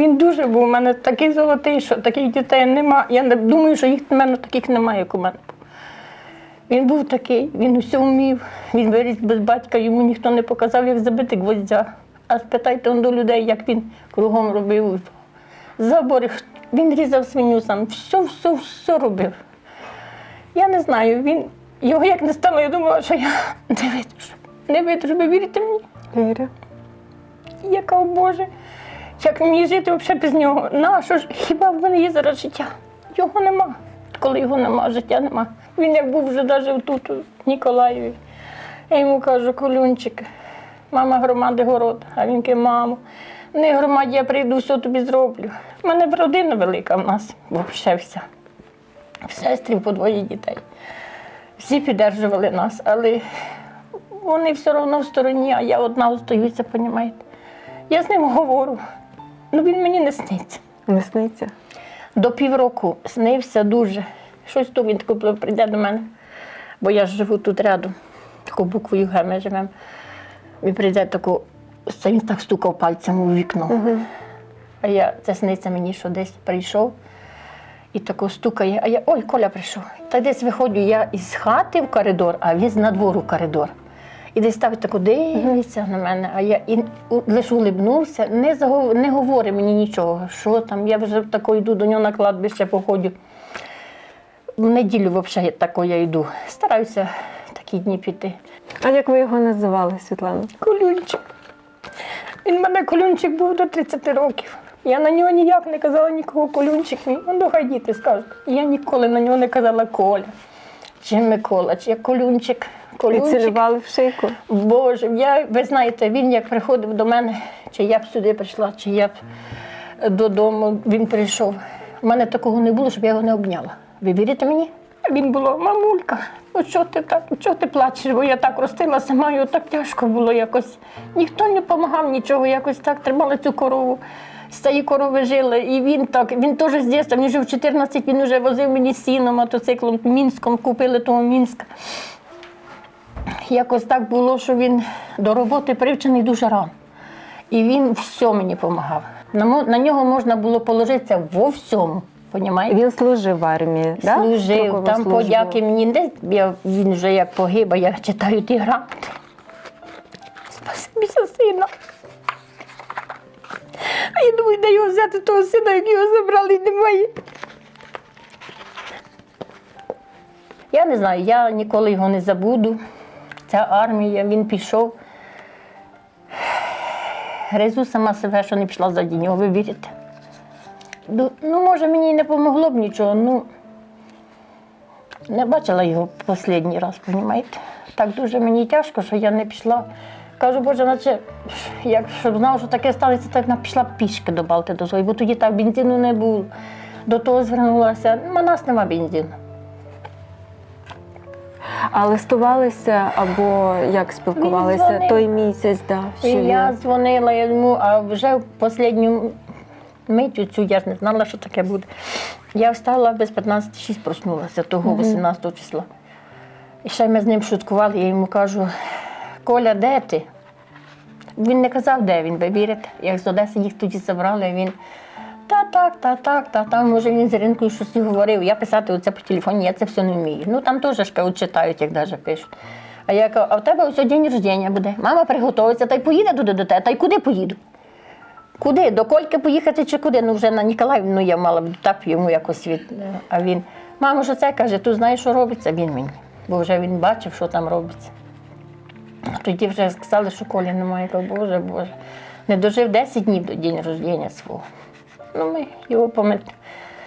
Він дуже був у мене такий золотий, що таких дітей нема. Я не думаю, що їх в мене таких немає, як у мене. Він був такий, він все вмів, він виріс без батька, йому ніхто не показав, як забити гвоздя. А спитайте он до людей, як він кругом робив. Забори, він різав свиню сам, все, все, все робив. Я не знаю, він його як не стало, я думала, що я не витримаю. Не витримаю, ви вірите мені? Вірю. Я кажу, Боже, як мені жити взагалі без нього? Нащо ж? Хіба в мене є зараз життя? Його нема. Коли його нема, життя нема. Він як був вже навіть тут, у Ніколаєві. Я йому кажу, колюнчик, мама громади город, а він каже, мамо, не громаді, я прийду, все тобі зроблю. У мене родина велика в нас, взагалі вся. В сестрів по двоє дітей. Всі підтримували нас, але вони все одно в стороні, а я одна остаюся, розумієте. Я з ним говорю, ну він мені не сниться. Не сниться? До півроку снився дуже. Щось то він тако прийде до мене, бо я ж живу тут рядом, таку буквою Г ми живемо. Він прийде таку, це він так стукав пальцем у вікно. А я це сниться мені, що десь прийшов і тако стукає, а я ой, Коля прийшов. Та десь виходжу я із хати в коридор, а він з надвору коридор. І десь ставить таку дивиться на мене, а я і лише улибнувся, не, загов... не говорить мені нічого, що там. Я вже тако йду до нього на кладбище, походжу. В неділю взагалі тако я йду. Стараюся такі дні піти. А як ви його називали, Світлана? Колюнчик. Він в мене колюнчик був до 30 років. Я на нього ніяк не казала нікого колюнчик мій. Ну, хай діти скажуть. Я ніколи на нього не казала Коля, чи Микола, чи колюнчик. І Колюнчик. цілювали в шийку? Боже, я, ви знаєте, він як приходив до мене, чи я б сюди прийшла, чи я б додому, він прийшов. У мене такого не було, щоб я його не обняла. Ви вірите мені? А Він було, мамулька, ну що ти так, чого ти плачеш? Бо я так ростила сама, і так тяжко було якось. Ніхто не допомагав нічого, якось так тримали цю корову. З цієї корови жили. І він так, він теж з дитинства, він вже в 14, він вже возив мені сіно мотоциклом Мінськом, купили того Мінська. Якось так було, що він до роботи привчений дуже рано. І він все мені допомагав. На, на нього можна було положитися во всьому. Понімаєте? Він служив в армії, да? Служив, Строкову там службу. подяки мені не я, він вже як погиб, а я читаю ті грамоти. Спасибі за сина. А я думаю, де його взяти того сина, як його забрали, немає. Я не знаю, я ніколи його не забуду. Ця армія, він пішов. Гризу сама себе, що не пішла заді нього, ви вірите? Ну, може, мені не допомогло б нічого, ну не бачила його останній раз, розумієте? Так дуже мені тяжко, що я не пішла. Кажу, боже, наче як щоб знала, що таке станеться, так вона пішла пішки до Балти до своєї, бо тоді так бензину не було. До того звернулася. У нас нема бензину. А листувалися або як спілкувалися дзвонив. той місяць, да, що І я дзвонила йому, а вже в останню мить цю я ж не знала, що таке буде. Я встала без 15.06 проснулася того 18 числа. І ще ми з ним шуткували, я йому кажу, Коля, де ти? Він не казав, де він, ви вірите? Як з Одеси їх тоді забрали, він. Та так, та так, та там, може він з ринкою щось говорив. Я писати оце по телефоні, я це все не вмію. Ну там теж ж читають, як навіть пишуть. А я кажу, а в тебе ось день рождення буде. Мама приготується, та й поїде туди до тебе, та й куди поїду? Куди? До Кольки поїхати чи куди? Ну вже на Ніколаївну я мала б так йому якось від. А він, мамо, що це каже, ти знаєш, що робиться? Він мені. Бо вже він бачив, що там робиться. Тоді вже сказали, що Колі немає. Кажу, Боже, Боже. Не дожив 10 днів до день рождення свого. Ну, ми його пам'ятаємо.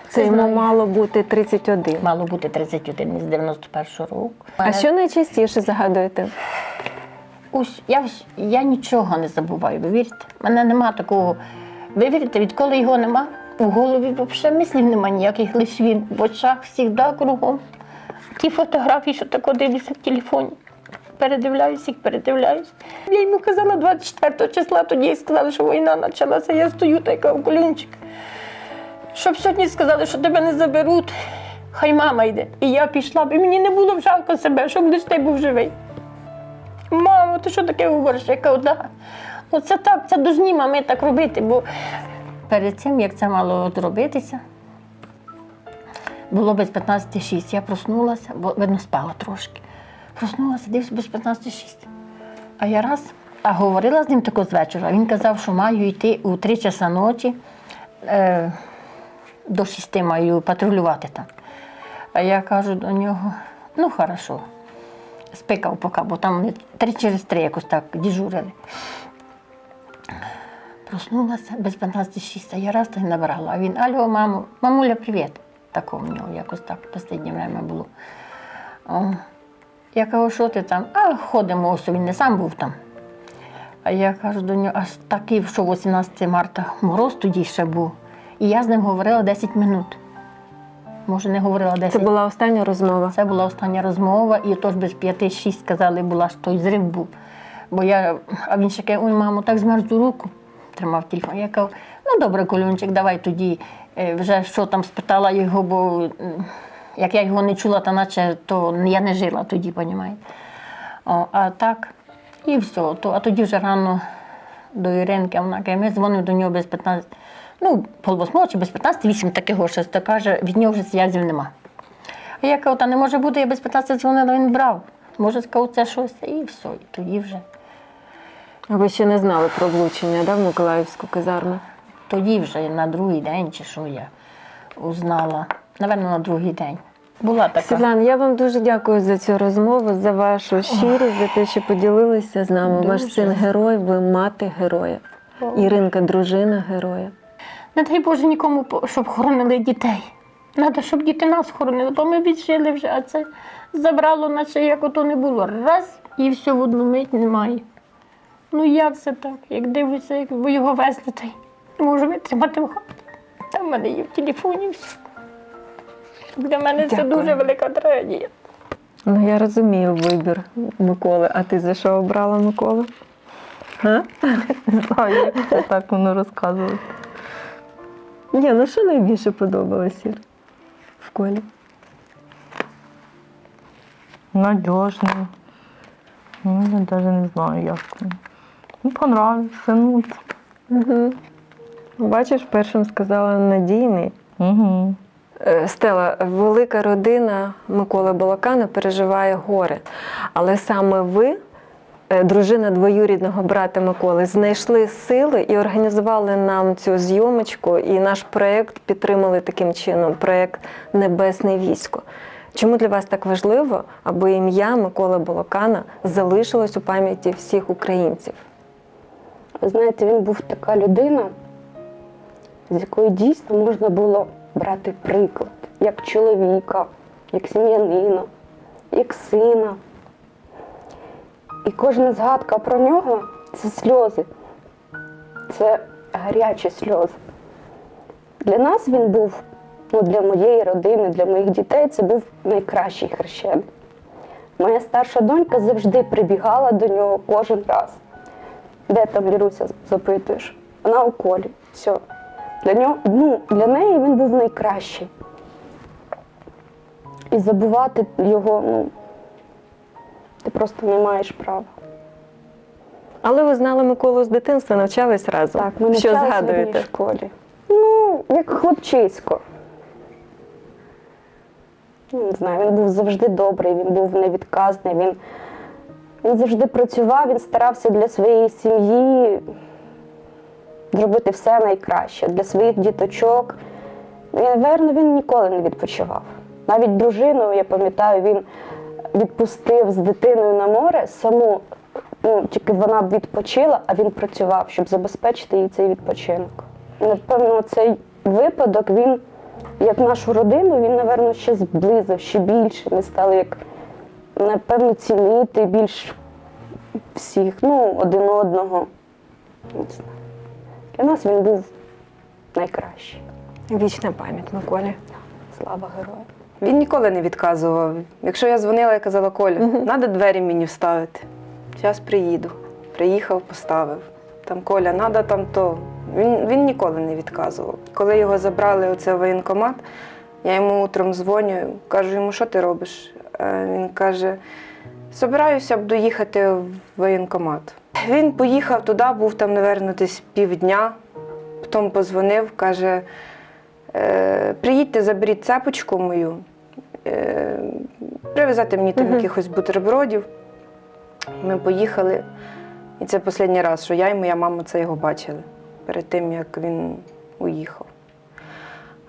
Це йому мало бути 31. Мало бути 31 з 91-го року. А що найчастіше згадуєте? Ось я, я нічого не забуваю, ви вірите? У мене нема такого. Ви вірите, відколи його нема, в голові взагалі мислів нема ніяких, лише він в очах завжди кругом. Ті фотографії, що тако дивлюся в телефоні. Передивляюсь їх, передивляюсь. Я йому казала 24 числа, тоді як сказали, що війна почалася. Я стою така в колюнчик. Щоб сьогодні сказали, що тебе не заберуть, хай мама йде. І я пішла б, і мені не було б жалко себе, щоб лише ти був живий. Мамо, ти що таке говориш? Я кажу, да. Оце так, це дожні мами так робити, бо перед цим, як це мало зробитися, було без 15.06. Я проснулася, бо видно спала трошки. Проснулася, дивлюся без 15.06. А я раз, а говорила з ним тако з вечора. Він казав, що маю йти у 3 часа ночі, е, до 6 маю патрулювати там. А я кажу до нього, ну хорошо, спикав поки, бо там три через три якось так дежурили. Проснулася без 15.06, а я раз так набрала. А він, алло, мамо, мамуля, привіт. Такого в нього якось так в останнє время було. Я кажу, що ти там? А ходимо, ось він не сам був там. А я кажу до нього, аж такий, що 18 марта мороз тоді ще був. І я з ним говорила 10 минут. Може, не говорила 10 Це була остання розмова. це була остання розмова, і тож без п'яти-шість сказали, була, що той зрив був. Бо я, а він ще каже, ой, мамо, так змерзу руку, тримав телефон. Я кажу, ну добре, Колюнчик, давай тоді е, вже що там спитала його, бо як я його не чула, то наче то я не жила тоді, розумієте. О, а так, і все. То, а тоді вже рано до Іринки, вона каже, ми дзвонимо до нього без 15, ну, пол восьмого чи без 15, 8 такого щось, то каже, від нього вже зв'язів нема. А я кажу, та не може бути, я без 15 дзвонила, він брав. Може, сказав, це щось, і все, і тоді вже. Ви ще не знали про влучення да, в Миколаївську казарму? Тоді вже на другий день, чи що я узнала. Напевно, на другий день. Була така. Світлана, я вам дуже дякую за цю розмову, за вашу щирість, за те, що поділилися з нами. Ваш син герой, ви мати героя. Іринка дружина героя. Не дай Боже нікому, щоб хоронили дітей. Треба, щоб діти нас хоронили, бо ми віджили вже, а це забрало, наче як ото не було. Раз і все в одну мить немає. Ну як це так? Як дивлюся, як ви його везли, то й не можу витримати в хаті. Там в мене є в телефоні все. Для мене це дуже велика трагедія. Ну я розумію вибір Миколи. А ти за що обрала Миколу? Не знаю, як це так воно розказувати. Ні, ну що найбільше подобалось Ір, в колі? Надіжний. Ну, я навіть не знаю, як. Ну, понравився. Ну, Угу. Бачиш, першим сказала надійний. угу. Е, Стела, велика родина Миколи Балакана переживає горе. Але саме ви, е, дружина двоюрідного брата Миколи, знайшли сили і організували нам цю зйомочку, і наш проєкт підтримали таким чином проєкт Небесне військо. Чому для вас так важливо, аби ім'я Миколи Балакана залишилось у пам'яті всіх українців? Ви знаєте, він був така людина, з якої дійсно можна було брати приклад, як чоловіка, як сім'янина, як сина. І кожна згадка про нього це сльози, це гарячі сльози. Для нас він був, ну для моєї родини, для моїх дітей, це був найкращий хрещеник. Моя старша донька завжди прибігала до нього кожен раз. Де там Ліруся запитуєш? Вона у колі. Все. Для нього, ну, для неї він був найкращий. І забувати його, ну, ти просто не маєш права. Але ви знали Миколу з дитинства, навчались разом. Так, ми Що навчалися в згадуєте? школі. Ну, як хлопчисько. Ну, Не знаю, він був завжди добрий, він був невідказний, він, він завжди працював, він старався для своєї сім'ї зробити все найкраще, для своїх діточок. Він, верно, він ніколи не відпочивав. Навіть дружину, я пам'ятаю, він відпустив з дитиною на море саму, ну, тільки вона б відпочила, а він працював, щоб забезпечити їй цей відпочинок. Напевно, цей випадок він, як нашу родину, він, напевно, ще зблизив, ще більше. Ми стали як, напевно, цінити більш всіх, ну, один одного. Не знаю. Для нас він був найкращий. Вічна пам'ять Миколі. Слава герою. Він ніколи не відказував. Якщо я дзвонила, я казала, Коля, треба двері мені вставити. Зараз приїду. Приїхав, поставив. Там Коля, треба там то. Він, він ніколи не відказував. Коли його забрали оце в воєнкомат, я йому утром дзвоню, кажу йому, що ти робиш? Е, Він каже, собираюся буду їхати в воєнкомат. Він поїхав туди, був там, мабуть, десь півдня. Потім позвонив, каже, е, приїдьте, заберіть цепочку мою, е, привезете мені там якихось бутербродів. Ми поїхали. І це останній раз, що я і моя мама це його бачили перед тим, як він уїхав.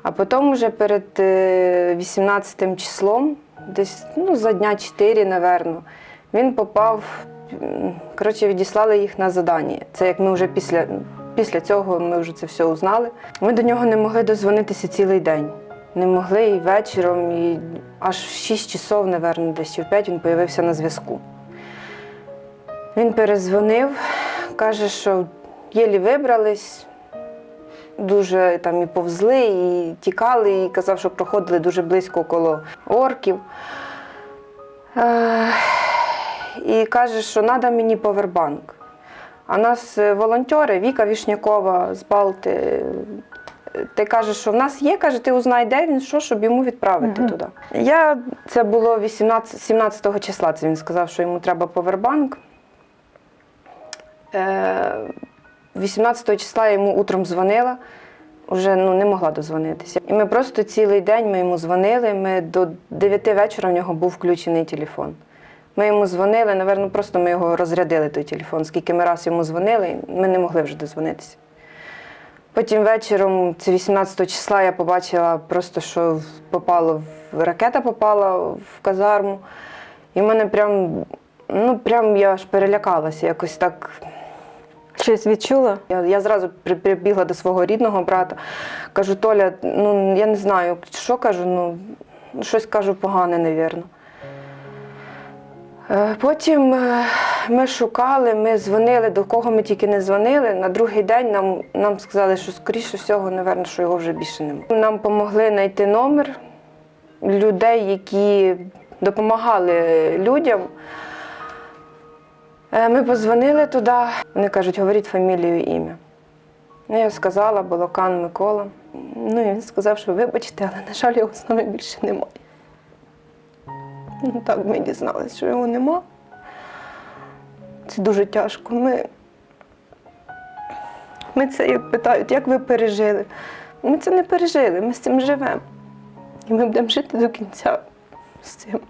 А потім вже перед е, 18 числом, десь ну, за дня 4, напевно, він попав. Коротше, відіслали їх на задання. Це як ми вже після, після цього ми вже це все узнали. Ми до нього не могли дозвонитися цілий день. Не могли і вечором, і аж в 6 часов, напевно, десь в 5 він з'явився на зв'язку. Він перезвонив, каже, що єлі вибрались, дуже там і повзли, і тікали, і казав, що проходили дуже близько коло орків. Е, і каже, що треба мені повербанк. А нас е, волонтери, Віка Вішнякова з Балти. е, Ти кажеш, що в нас є, каже, ти узнай, де він, що, щоб йому відправити туди. Я, це було 18, 17 числа, це він сказав, що йому треба повербанк. Е, 18 числа я йому утром дзвонила, вже ну, не могла дозвонитися. І ми просто цілий день ми йому дзвонили. Ми до 9 вечора в нього був включений телефон. Ми йому дзвонили, напевно, просто ми його розрядили той телефон. Скільки ми раз йому дзвонили, ми не могли вже дозвонитися. Потім вечором, це 18 числа, я побачила просто, що попало в ракета попала в казарму. І в мене прям, ну прям я аж перелякалася, якось так. Щось відчула? Я, я зразу при- прибігла до свого рідного брата. Кажу, Толя, ну я не знаю, що кажу, ну щось кажу погане, навірно. Е, Потім е, ми шукали, ми дзвонили, до кого ми тільки не дзвонили. На другий день нам, нам сказали, що скоріше всього, напевно, що його вже більше немає. Нам допомогли знайти номер людей, які допомагали людям. Е, Ми позвонили туди, вони кажуть, говоріть фамілію ім'я. Ну, я сказала, Балакан Микола. Ну, і він сказав, що вибачте, але, на жаль, його з нами більше немає. Ну, так ми дізналися, що його нема. Це дуже тяжко. Ми, ми це як питають, як ви пережили? Ми це не пережили, ми з цим живемо. І ми будемо жити до кінця з цим.